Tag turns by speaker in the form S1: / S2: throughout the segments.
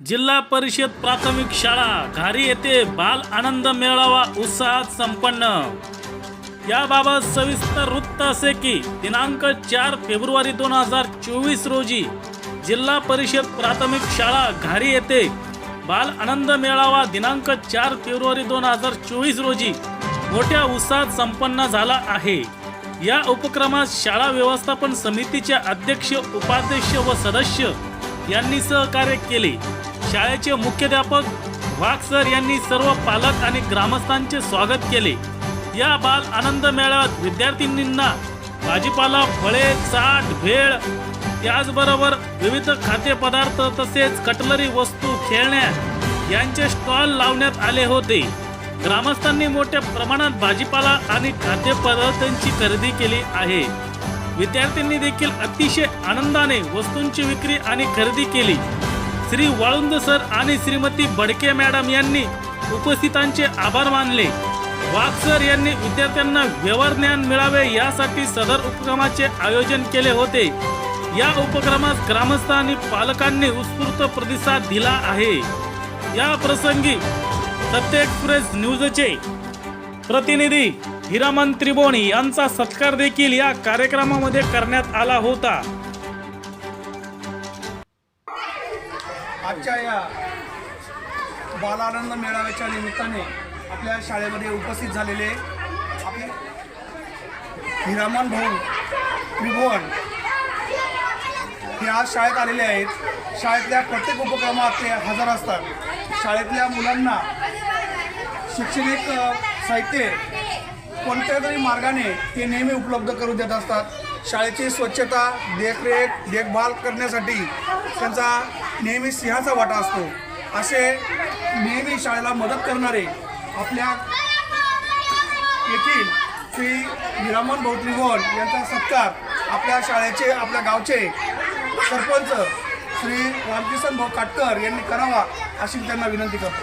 S1: जिल्हा परिषद प्राथमिक शाळा घारी येथे बाल आनंद मेळावा उत्साहात संपन्न. याबाबत सविस्तर वृत्त असे की दिनांक चार फेब्रुवारी दोन हजार चोवीस रोजी जिल्हा परिषद प्राथमिक शाळा घारी येथे बाल आनंद मेळावा दिनांक चार फेब्रुवारी दोन हजार चोवीस रोजी मोठ्या उत्साहात संपन्न झाला आहे. या उपक्रमात शाळा व्यवस्थापन समितीचे अध्यक्ष उपाध्यक्ष व सदस्य यांनी सहकार्य केले. शाळेचे मुख्याध्यापक वाघ सर यांनी सर्व पालक आणि ग्रामस्थांचे स्वागत केले. या बाल आनंद मेळाव्यात विद्यार्थिनींना भाजीपाला फळे चाट भेळ त्याचबरोबर विविध खाद्यपदार्थ तसेच कटलरी वस्तू खेळण्या यांचे स्टॉल लावण्यात आले होते. ग्रामस्थांनी मोठ्या प्रमाणात भाजीपाला आणि खाद्यपदार्थांची खरेदी केली आहे. विद्यार्थ्यांनी देखील अतिशय आनंदाने वस्तूंची विक्री आणि खरेदी केली. श्री वाळुंद सर आणि श्रीमती बडके मॅडम यांनी उपस्थितांचे आभार मानले. वाघ सर यांनी विद्यार्थ्यांना व्यवहार ज्ञान मिळावे यासाठी सदर उपक्रमाचे आयोजन केले होते. या उपक्रमास ग्रामस्थ आणि पालकांनी उत्स्फूर्त प्रतिसाद दिला आहे. या प्रसंगी सत्य एक्सप्रेस न्यूजचे प्रतिनिधी हिरामन त्रिबोणी यांचा सत्कार देखील या कार्यक्रमामध्ये करण्यात आला होता.
S2: आजच्या या बालानंद मेळाव्याच्या निमित्ताने आपल्या शाळेमध्ये उपस्थित झालेले आपले हिरामन भाऊ त्रिभुवन हे आज शाळेत आलेले आहेत. शाळेतल्या प्रत्येक उपक्रमात ते हजर असतात. शाळेतल्या मुलांना शैक्षणिक साहित्य कोणत्या तरी मार्गाने ते नेहमी उपलब्ध करून देत असतात. शाळेची स्वच्छता देखरेख देखभाल करण्यासाठी त्यांचा नेहमी सिंहाचा वाटा असतो. असे नेहमी शाळेला मदत करणारे आपल्या येथील श्री हिरामन भाऊ यांचा सत्कार आपल्या शाळेचे आपल्या गावचे सरपंच श्री रामकिशन भाऊ काटकर यांनी करावा अशी त्यांना विनंती करतो.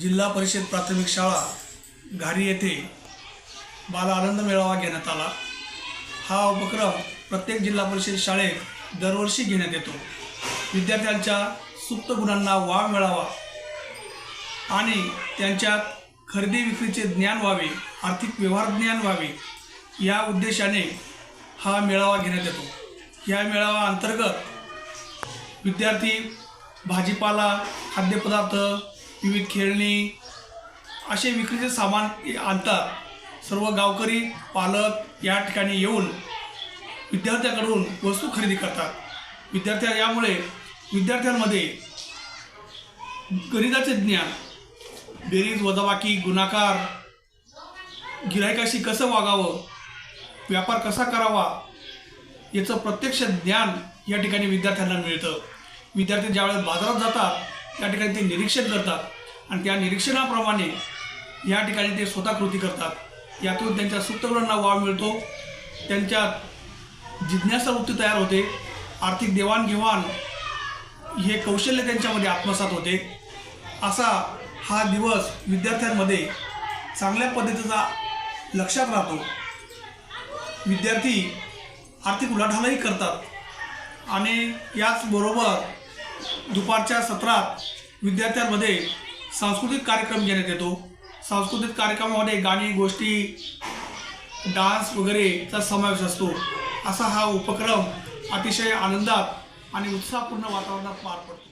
S2: जिल्हा परिषद प्राथमिक शाळा घारी येथे बाल आनंद मेळावा घेण्यात आला. हा उपक्रम प्रत्येक जिल्हा परिषद शाळेत दरवर्षी घेण्यात येतो. विद्यार्थ्यांच्या सुप्त गुणांना वाव मिळावा आणि त्यांच्यात खरेदी विक्रीचे ज्ञान व्हावे आर्थिक व्यवहार ज्ञान व्हावे या उद्देशाने हा मेळावा घेण्यात येतो. या मेळावा अंतर्गत विद्यार्थी भाजीपाला खाद्यपदार्थ विविध खेळणी असे विक्रीचे सामान आणतात. सर्व गावकरी पालक या ठिकाणी येऊन विद्यार्थ्याकडून वस्तू खरेदी करतात. विद्यार्थ्या यामुळे विद्यार्थ्यांमध्ये गणिताचे ज्ञान बेरीज वजाबाकी गुणाकार गिरायकाशी कसं वागावं व्यापार कसा करावा याचं प्रत्यक्ष ज्ञान या ठिकाणी विद्यार्थ्यांना मिळतं. विद्यार्थी ज्यावेळेस बाजारात जातात त्या ठिकाणी ते निरीक्षण करतात आणि त्या निरीक्षणाप्रमाणे या ठिकाणी ते स्वतः कृती करतात. यातून त्यांच्या सुप्तगुणांना वाव मिळतो. त्यांच्या जिज्ञासा वृत्ती तयार होते. आर्थिक देवाणघेवाण हे कौशल्य त्यांच्यामध्ये आत्मसात होते. असा हा दिवस विद्यार्थ्यांमध्ये चांगल्या पद्धतीचा लक्षात राहतो. विद्यार्थी आर्थिक उलाढालही करतात. आणि याचबरोबर दुपारच्या सत्रात विद्यार्थ्यांमध्ये सांस्कृतिक कार्यक्रम घेण्यात येतो. सांस्कृतिक कार्यक्रमामध्ये गाणी गोष्टी डान्स वगैरेचा समावेश असतो. असा हा उपक्रम अतिशय आनंदात आणि उत्साहपूर्ण वातावरणात पार पडतो.